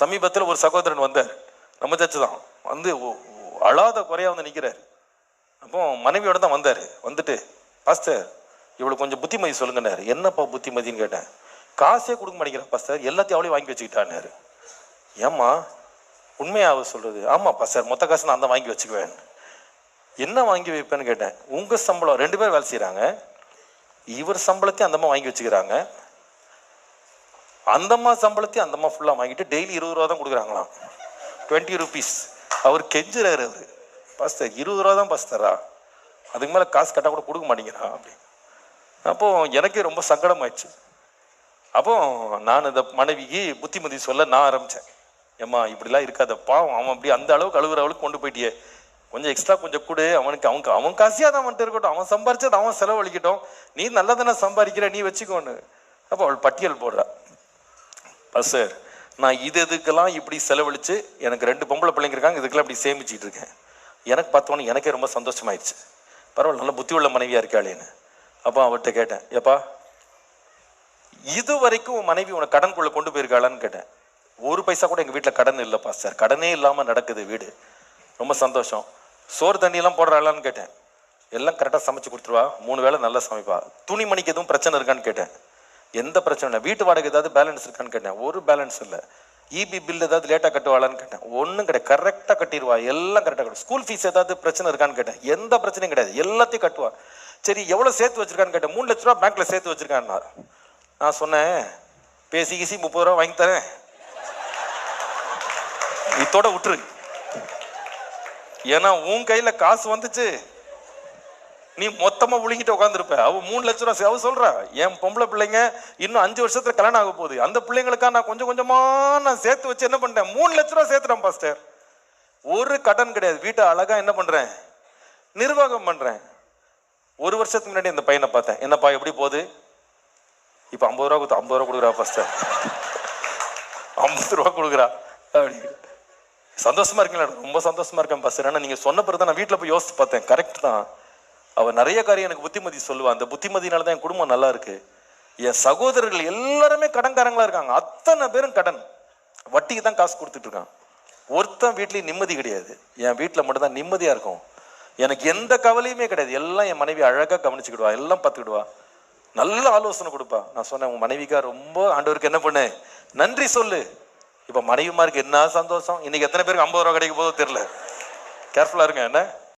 சமீபத்தில் ஒரு சகோதரன் வந்தார். நம்ம சர்ச்சு தான். வந்து அழாத குறையாக வந்து நிற்கிறார் அப்போ மனைவியோட தான் வந்தார். வந்துட்டு பாஸ்டர் இவ்வளோ கொஞ்சம் புத்திமதி சொல்லுங்கன்னாரு. என்னப்பா புத்திமதின்னு கேட்டேன். காசே கொடுக்க மாட்டேங்கிறா பாஸ்டர். எல்லாத்தையும் அவளையும் வாங்கி வச்சுக்கிட்டான்னாரு. ஏம்மா உண்மையாக சொல்கிறது சொல்றது? ஆமா பாஸ்டர். மொத்த காசு நான் தான் வாங்கி வச்சுக்குவேன். என்ன வாங்கி வைப்பேன்னு கேட்டேன். உங்கள் சம்பளம். ரெண்டு பேரும் வேலை செய்கிறாங்க இவர் சம்பளத்தையும் அந்தம்மா வாங்கி வச்சுக்கிறாங்க. அந்தம்மா சம்பளத்தையும் அந்தம்மா ஃபுல்லாக வாங்கிட்டு டெய்லி இருபது ரூபா தான் கொடுக்குறாங்களாம். டுவெண்ட்டி ருபீஸ் அவர் கெஞ்சுறாரு அவர். பாஸ்தர் இருபது ரூபா தான் பாஸ்தரா அதுக்கு மேலே காசு கட்டா கூட கொடுக்க மாட்டேங்கிறான் அப்படி அப்போ எனக்கே ரொம்ப சங்கடம் ஆயிடுச்சு அப்போ நான் இந்த மனைவிக்கு புத்திமதி சொல்ல நான் ஆரம்பித்தேன் ஏம்மா இப்படிலாம் இருக்காத. பாவம் அவன் அப்படி அந்த அளவுக்கு அழுகுற அளவுக்கு கொண்டு போயிட்டியே. கொஞ்சம் எக்ஸ்ட்ரா கொஞ்சம் கொடு. அவனுக்கு அவனுக்கு அவன் காசியாக தான் வந்துட்டு இருக்கட்டும். அவன் சம்பாரிச்சது அவன் செலவழிக்கட்டும். நீ நல்லா தானே சம்பாதிக்கிற நீ வச்சுக்கோன்னு. அப்போ அவள் பட்டியல் போடுறா. சார். நான் இது இதுக்கெல்லாம் இப்படி செலவழித்து எனக்கு ரெண்டு பொம்பளை பிள்ளைங்க இருக்காங்க இதுக்கெல்லாம் இப்படி சேமிச்சிட்டு இருக்கேன். எனக்கு பார்த்தோன்னே எனக்கே ரொம்ப சந்தோஷமாயிடுச்சு பரவாயில்ல நல்ல புத்தி உள்ள மனைவியாக இருக்காளேன்னு. அப்போ அவர்கிட்ட கேட்டேன் எப்பா இது வரைக்கும் உன் மனைவி உன கடனுக்குள்ள கொண்டு போயிருக்காளான்னு கேட்டேன். ஒரு பைசா கூட எங்கள் வீட்டில் கடன் இல்லைப்பா சார். கடனே இல்லாமல் நடக்குது வீடு. ரொம்ப சந்தோஷம். சோறு தண்ணியெல்லாம் போடுறாளான்னு கேட்டேன். எல்லாம் கரெக்டாக சமைச்சு கொடுத்துருவா. மூணு வேளை நல்லா சமைப்பா. துணிமணிக்கு எதுவும் பிரச்சனை இருக்கான்னு கேட்டேன். எந்த பிரச்சனை இல்லை. வீட்டு வாடகை ஏதாவது பேலன்ஸ் இருக்கான்னு கேட்டேன். ஒரு பேலன்ஸ் இல்லை. இபி பில் ஏதாவது லேட்டாக கட்டுவாளான்னு கேட்டேன். ஒன்றும் கிடையாது. கரெக்டாக கட்டிடுவா. எல்லாம் கரெக்டாக கட்டும் ஸ்கூல் ஃபீஸ் ஏதாவது பிரச்சனை இருக்கான்னு கேட்டேன். எந்த பிரச்சனையும் கிடையாது. எல்லாத்தையும் கட்டுவா. சரி எவ்வளோ சேர்த்து வச்சிருக்கான்னு கேட்டேன். மூணு லட்ச ரூபா பேங்க்ல சேர்த்து வச்சிருக்கான்னா. நான் சொன்னேன் பேசி கீசி முப்பது ரூபா வாங்கி தரேன். இதோட விட்டுரு. ஏன்னா உன் கையில் காசு வந்துச்சு. நீ மொத்தமாக விழுங்கிட்டு உட்காந்துருப்ப அவ மூணு லட்ச ரூபா செ- அவ என் பொம்பளை பிள்ளைங்க இன்னும் அஞ்சு வருஷத்தில் கல்யாணம் ஆக போகுது. அந்த பிள்ளைங்களுக்கா நான் கொஞ்சம் கொஞ்சமாக நான் சேர்த்து வச்சு என்ன பண்ணிட்டேன் மூணு லட்ச ரூபா சேர்த்துட்டேன் பாஸ்டர். ஒரு கடன் கிடையாது. வீட்டை அழகாக என்ன பண்ணுறேன் நிர்வாகம் பண்ணுறேன் ஒரு வருஷத்துக்கு முன்னாடி இந்த பையனை பார்த்தேன். என்னப்பா எப்படி போகுது? இப்போ ஐம்பது ரூபா கொடுத்து ஐம்பது ரூபா கொடுக்குறா பாஸ்டர். ஐம்பது ரூபா கொடுக்குறா. அப்படி சந்தோஷமா இருக்கீங்களா? ரொம்ப சந்தோஷமா இருக்கேன் பாஸ்டர். ஏன்னா நீங்கள் சொன்ன பிறகு தான் நான் வீட்டில் போய் யோசித்து பார்த்தேன். கரெக்ட் தான். அவள் நிறைய காரியம் எனக்கு புத்திமதி சொல்லுவாள் அந்த புத்திமதினால தான் என் குடும்பம் நல்லா இருக்கு. என் சகோதரர்கள் எல்லாருமே கடன்காரங்களா இருக்காங்க. அத்தனை பேரும் கடன். வட்டிக்கு தான் காசு கொடுத்துட்டு இருக்கான் ஒருத்தன் வீட்லேயும் நிம்மதி கிடையாது. என் வீட்டில் மட்டும்தான் நிம்மதியாக இருக்கும். எனக்கு எந்த கவலையுமே கிடையாது. எல்லாம் என் மனைவி அழகாக கவனிச்சுக்கிடுவா. எல்லாம் பார்த்துக்கிடுவா. நல்ல ஆலோசனை கொடுப்பா. நான் சொன்னேன் உன் மனைவிக்கா ரொம்ப ஆண்டவருக்கு என்ன பண்ணு? நன்றி சொல்லு. இப்போ மனைவிமாருக்கு என்ன சந்தோஷம்? இன்னைக்கு எத்தனை பேருக்கு ஐம்பது ரூபா கிடைக்க போதோ தெரியல. கேர்ஃபுல்லாக இருங்க என்ன?